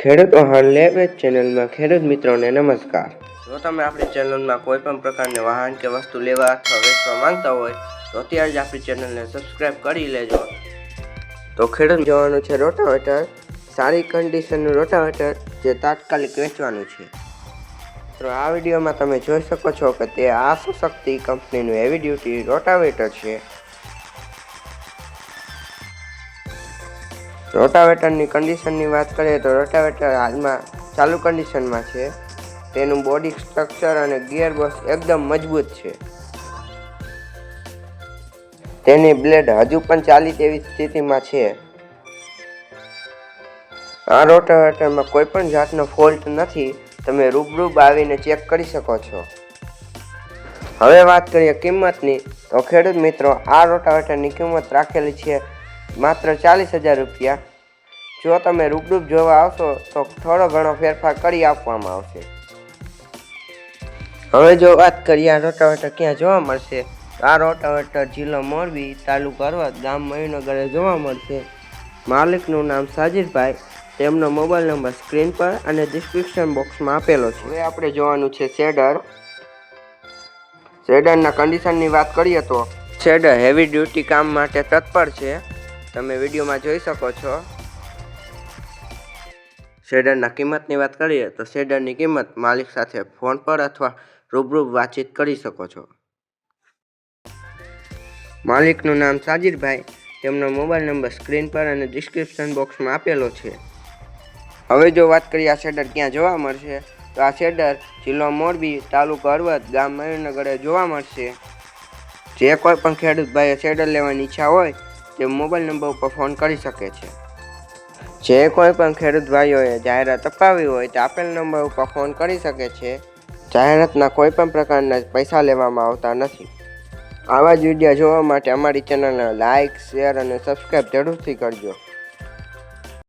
ખેડૂત વાહન લેબ ચેનલમાં ખેડૂત મિત્રોને નમસ્કાર. જો તમે આપણી ચેનલમાં કોઈ પણ પ્રકારની વાહન કે વસ્તુ લેવા અથવા વેચવા માંગતા હોય, તો અત્યારે જ આપણી ચેનલને સબસ્ક્રાઇબ કરી લેજો. તો ખેડૂત જવાનું છે રોટાવેટર. સારી કન્ડિશનનું રોટાવેટર જે તાત્કાલિક વેચવાનું છે. તો આ વિડીયોમાં તમે જોઈ શકો છો કે તે આસુ શક્તિ કંપનીનું હેવી ડ્યુટી રોટાવેટર છે. રોટાવેટરની કન્ડિશનની વાત કરીએ તો રોટાવેટર હાલમાં ચાલુ કન્ડિશનમાં છે. તેનું બોડી સ્ટ્રક્ચર અને ગિયર બોક્સ એકદમ મજબૂત છે. તેની બ્લેડ હજુ પણ ચાલી તેવી સ્થિતિમાં છે. આ રોટાવેટરમાં કોઈ પણ જાતનો ફોલ્ટ નથી. તમે રૂબરૂબ આવીને ચેક કરી શકો છો. હવે વાત કરીએ કિંમતની. તો ખેડૂત મિત્રો, આ રોટાવેટરની કિંમત રાખેલી છે માત્ર ચાલીસ હજાર રૂપિયા. જો તમે રૂબરૂબ જોવા આવશો, તો થોડો ઘણો ફેરફાર કરી આપવામાં આવશે. હવે જો વાત કરીએ, આ રોટાવેટર ક્યાં જોવા મળશે? આ રોટાવેટર જિલ્લો મોરબી તાલુકો અરવદ ગામ મયુનગરે જોવા મળશે. માલિકનું નામ સાજીદભાઈ. તેમનો મોબાઈલ નંબર સ્ક્રીન પર અને ડિસ્ક્રિપ્શન બોક્સમાં આપેલો છે. હવે આપણે જોવાનું છે શેડર. શેડરના કન્ડિશનની વાત કરીએ તો, શેડર હેવી ડ્યુટી કામ માટે તત્પર છે. તમે વિડીયોમાં જોઈ શકો છો. શેડરના કિંમતની વાત કરીએ તો શેડરની કિંમત માલિક સાથે ફોન પર અથવા રૂબરૂ વાતચીત કરી શકો છો. માલિકનું નામ સાજીરભાઈ, તેમનો મોબાઈલ નંબર સ્ક્રીન પર અને ડિસ્ક્રિપ્શન બોક્સમાં આપેલો છે. હવે જો વાત કરીએ આ શેડર ક્યાં જોવા મળશે, તો આ શેડર જિલ્લો મોરબી તાલુકો અરવદ ગામ મયુરનગરે જોવા મળશે. જે કોઈ પણ ખેડૂત ભાઈએ શેડર લેવાની ઈચ્છા હોય તે મોબાઈલ નંબર ઉપર ફોન કરી શકે છે. જે કોઈ પણ ખેડૂત ભાઈઓએ જાહેરાત અપાવી હોય તે આપેલ નંબર ઉપર ફોન કરી શકે છે. જાહેરાતના કોઈ પણ પ્રકારના પૈસા લેવામાં આવતા નથી. આવા જ વીડિયો જોવા માટે અમારી ચેનલને લાઇક શેર અને સબસ્ક્રાઈબ જરૂરથી કરજો.